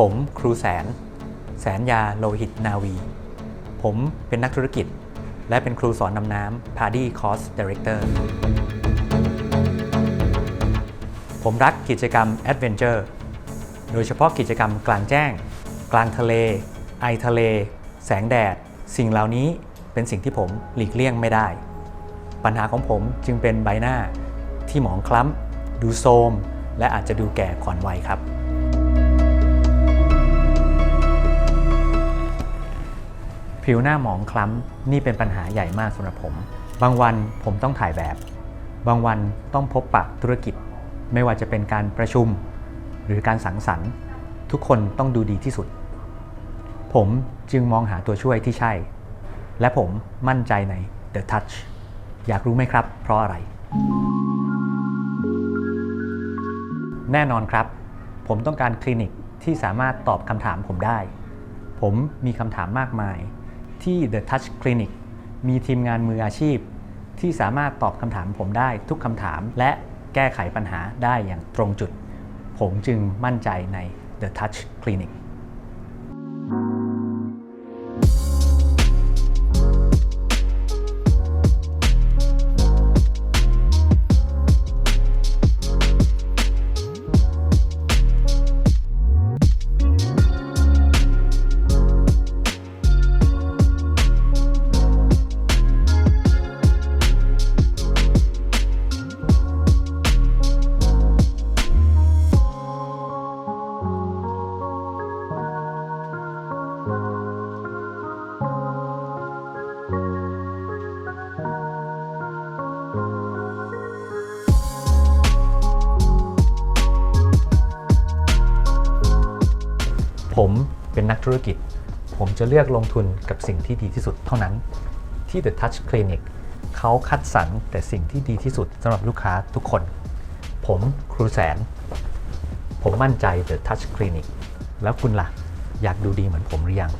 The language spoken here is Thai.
ผมครูแสน แสนยาโลหิตนาวี ผมเป็นนักธุรกิจ และเป็นครูสอนนำน้ำ Party Course Director ผมรักกิจกรรม Adventure โดยเฉพาะกิจกรรมกลางแจ้ง กลางทะเล ไอทะเล แสงแดด สิ่งเหล่านี้เป็นสิ่งที่ผมหลีกเลี่ยงไม่ได้ ปัญหาของผมจึงเป็นใบหน้าที่หมองคล้ำ ดูโทรมและอาจจะดูแก่ก่อนวัยครับ ผิวหน้าหมองคล้ำนี่เป็นปัญหาใหญ่มากสำหรับผม บางวันผมต้องถ่ายแบบ บางวันต้องพบปะธุรกิจ ไม่ว่าจะเป็นการประชุม หรือการสังสรรค์ ทุกคนต้องดูดีที่สุด ผมจึงมองหาตัวช่วยที่ใช่ และผมมั่นใจใน The Touch อยากรู้ไหมครับ เพราะอะไร แน่นอนครับ ผมต้องการคลินิกที่สามารถตอบคำถามผมได้ ผมมีคำถามมากมาย ที่ The Touch Clinic มีทีมงานมืออาชีพ ที่สามารถตอบคำถามผมได้ทุกคำถาม และแก้ไขปัญหาได้อย่างตรงจุด ผมจึงมั่นใจใน The Touch Clinic ผมเป็นนักธุรกิจ ผมจะเลือกลงทุนกับสิ่งที่ดีที่สุดเท่านั้น ที่ The Touch Clinic เขาคัดสรรแต่สิ่งที่ดีที่สุดสำหรับลูกค้าทุกคน ผมครูแสน ผมมั่นใจ The Touch Clinic แล้วคุณล่ะ อยากดูดีเหมือนผมหรือยัง